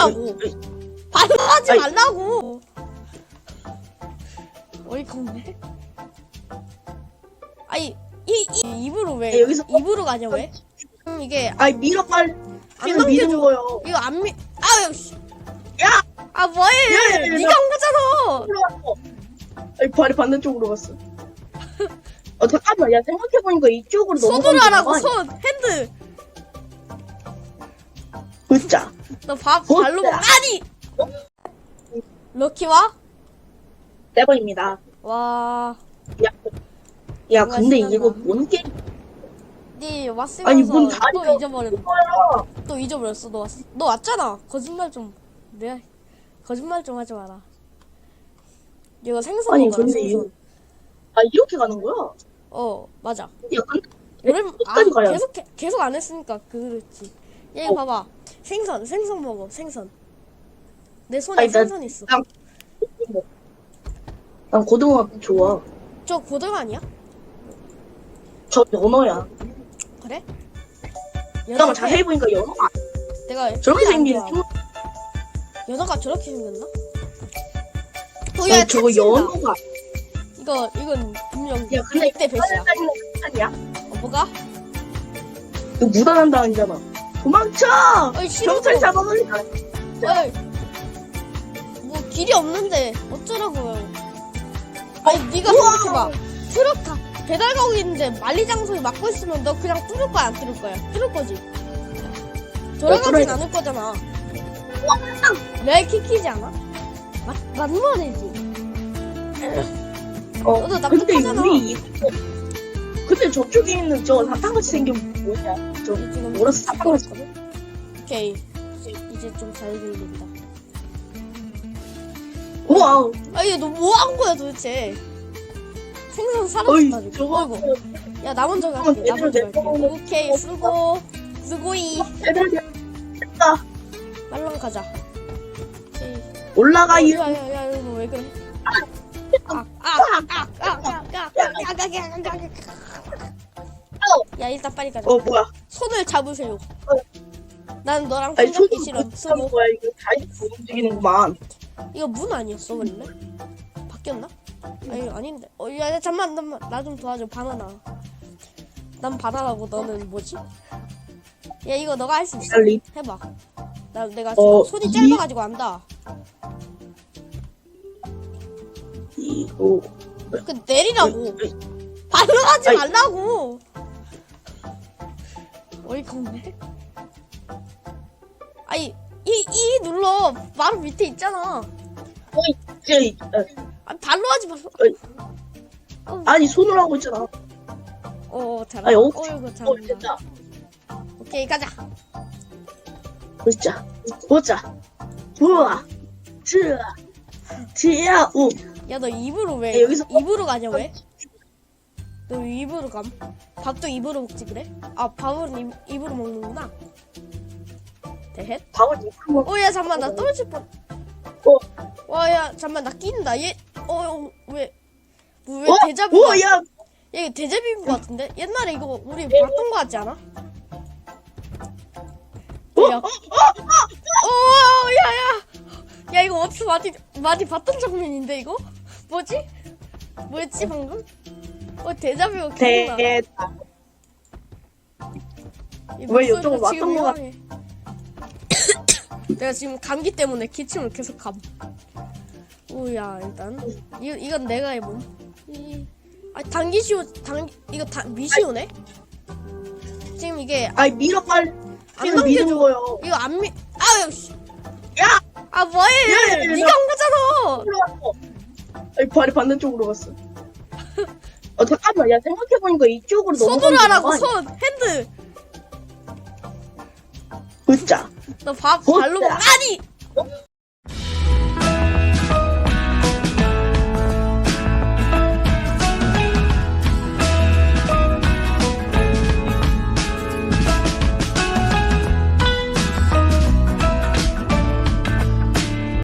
하고 발로 하지 아이. 말라고 어이가 없네 아니 이, 이 입으로 왜 야, 여기서 입으로 가냐 왜 음, 이게 아이 밀어 빨리 안 지금 미는 넘겨줘 거요. 이거 안 미.. 아유 씨. 야! 아 뭐해 야, 야, 야, 네가 나- 온 거잖아. 아이 발이 반대쪽으로 갔어. 어 잠깐만 야 생각해보니까 이쪽으로 손으로 넘어가는 하라고 거손 핸드 으짜. 너밥 어? 발로 먹 아니 럭키와 네 번입니다. 와 야, 야 뭔가 근데 신난다. 이거 뭔 게임 네 왔으면서 아니, 뭔또 다리가 잊어버렸 거야? 또 잊어버렸어 너 왔, 너 왔잖아 거짓말 좀 내가 거짓말 좀 하지 마라 이거 생선 아니, 근데 생선 아 이렇게 가는 거야? 어 맞아 야 근데 오랜 아 끝까지 가야 돼. 계속 해- 계속 안 했으니까 그렇지 얘 이거 봐봐 생선 생선 먹어 생선 내 손에 아니, 나- 생선 있어 난난 고등어 좋아. 저 고등 아니야 저 연어야. 그래 잠깐만 자세히 보니까 연어 아, 내가 저렇게 안 생긴 좋아. 연어가 저렇게 생겼나? 어, 아니, 야, 저거 착신다. 연어가 이거, 이건 분명 야 근데 100대 배시야. 아니야? 어, 뭐가? 이거 무단한다는잖아. 도망쳐! 어이, 싫어. 경찰 잡아가니까 어이. 뭐, 길이 없는데, 어쩌라고요. 아니, 네가 우와. 생각해봐. 트럭 가, 배달 가고 있는데 만리장소에 막고 있으면 너 그냥 뚫을 거야, 안 뚫을 거야? 뚫을 거지. 돌아가진 뚫어야 않을 거잖아. 레알 키키지 않아? 맞, 맞는 말이지. 어, 너도 근데 납득하잖아. 우리 근데 저쪽에 있는 저 사탕같이 생긴 뭐냐? 저 지금 뭐라서 사탕같이 오케이. 이제, 이제 좀잘 들린다. 우와 아, 얘너뭐 한 거야 도대체? 생선 어이 사라졌다. 저거 어이구. 야, 나 먼저 갈게. 나 먼저 갈게. 오케이, 수고. 수고이. 애들 됐다 말랑 가자. 오케이. 올라가요 야, 야, 야, 이거 왜 그래? 아, 아, 아, 아, 아, 아, 아, 아, 아, 아, 아. 야, 일단 빨리 가자. 어 뭐야 손을 잡으세요. 난 너랑 아니 손잡기 손도 싫어. 못 수고. 잡는 거야 이거 다리 움직이는구만 이거 문 아니었어 원래? 바뀌었나? 아니 아닌데. 어, 야, 야 잠만, 잠만, 나 좀 도와줘, 바나나. 난 바나나고 너는 뭐지? 야 이거 너가 할 수 있어. 빨리 해봐. 나 내가 지금 어, 손이 이- 짧아가지고 안다. 이거 그 내리라고. 발로 하지 아이. 말라고. 어이가 없네. 아니 이 이 눌러 바로 밑에 있잖아. 이제 아, 발로 하지 말라. 어이. 어, 아니 손으로 하고 있잖아 어 잘한다. 아니, 어, 어이구 어 잘한다. 됐다 오케이 가자. 보자 보자 우와 쯔아 지야 우 야 너 입으로 왜 야, 여기서 입으로 가냐 왜? 너왜 입으로 감? 밥도 입으로 먹지 그래? 아 밥은 입, 입으로 먹는구나. 대헷? 밥을 입으로 먹 어야 잠만 나 떨어질 뻔. 어. 와야 잠만 나 낀다 얘. 어왜 왜 어? 대자뷰가? 우와 야얘 대자뷰인 것 같은데? 옛날에 이거 우리 봤던 것 같지 않아? 어? 야. 어, 야야. 야 이거 어디서 많이 많이 봤던 장면인데 이거? 뭐지? 뭐였지 방금? 어 대자뷰가 기억나. 됐다 이왜 이쪽으로 왔던 것 같- 이상해. 내가 지금 감기 때문에 기침을 계속 감. 오야 일단 이 이건 내가 해봄. 이, 아 당기시오 당 이거 다 미시오네? 지금 이게 아이 밀어 빨리 안 지금 미는 넘겨줘. 거요 이거 안 미. 아유 씨. 야! 아 뭐해? 야, 야, 야, 네가 나- 온 거잖아. 아이 발이 반대쪽으로 갔어 어 잠깐만 야 생각해보니까 이쪽으로 손으로 넘어가는 하라고 거야. 손 핸드. 으짜 너밥 어? 발로 먹. 아니.